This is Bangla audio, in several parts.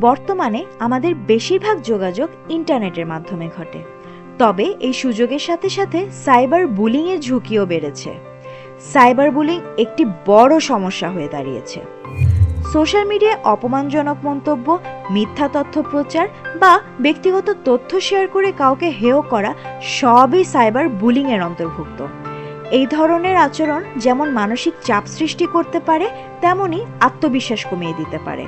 বর্তমানে আমাদের বেশিরভাগ যোগাযোগ ইন্টারনেটের মাধ্যমে ঘটে। তবে এই সুযোগের সাথে সাথে সাইবার বুলিংয়ের ঝুঁকিও বেড়েছে। সাইবার বুলিং একটি বড় সমস্যা হয়ে দাঁড়িয়েছে। সোশ্যাল মিডিয়ায় অপমানজনক মন্তব্য, মিথ্যা তথ্য প্রচার বা ব্যক্তিগত তথ্য শেয়ার করে কাউকে হেয় করা সবই সাইবার বুলিংয়ের অন্তর্ভুক্ত। এই ধরনের আচরণ যেমন মানসিক চাপ সৃষ্টি করতে পারে, তেমনি আত্মবিশ্বাস কমিয়ে দিতে পারে।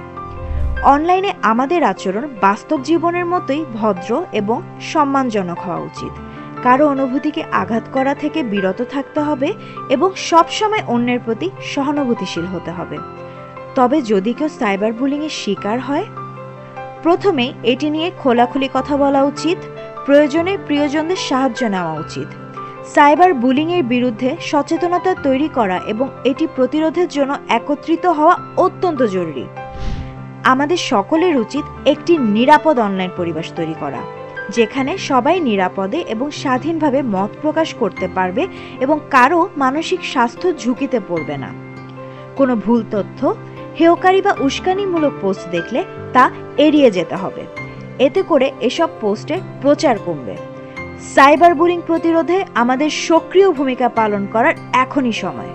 অনলাইনে আমাদের আচরণ বাস্তব জীবনের মতোই ভদ্র এবং সম্মানজনক হওয়া উচিত। কারও অনুভূতিকে আঘাত করা থেকে বিরত থাকতে হবে এবং সবসময় অন্যের প্রতি সহানুভূতিশীল হতে হবে। তবে যদি কেউ সাইবার বুলিংয়ের শিকার হয়, প্রথমে এটি নিয়ে খোলাখুলি কথা বলা উচিত, প্রয়োজনে প্রিয়জনদের সাহায্য নেওয়া উচিত। সাইবার বুলিংয়ের বিরুদ্ধে সচেতনতা তৈরি করা এবং এটি প্রতিরোধের জন্য একত্রিত হওয়া অত্যন্ত জরুরি। আমাদের সকলের উচিত একটি নিরাপদ অনলাইন পরিবেশ তৈরি করা, যেখানে সবাই নিরাপদে এবং স্বাধীনভাবে মত প্রকাশ করতে পারবে এবং কারও মানসিক স্বাস্থ্য ঝুঁকিতে পড়বে না। কোনো ভুল তথ্য, হেয়কারী বা উস্কানিমূলক পোস্ট দেখলে তা এড়িয়ে যেতে হবে। এতে করে এসব পোস্টে প্রচার কমবে। সাইবার বুলিং প্রতিরোধে আমাদের সক্রিয় ভূমিকা পালন করার এখনই সময়।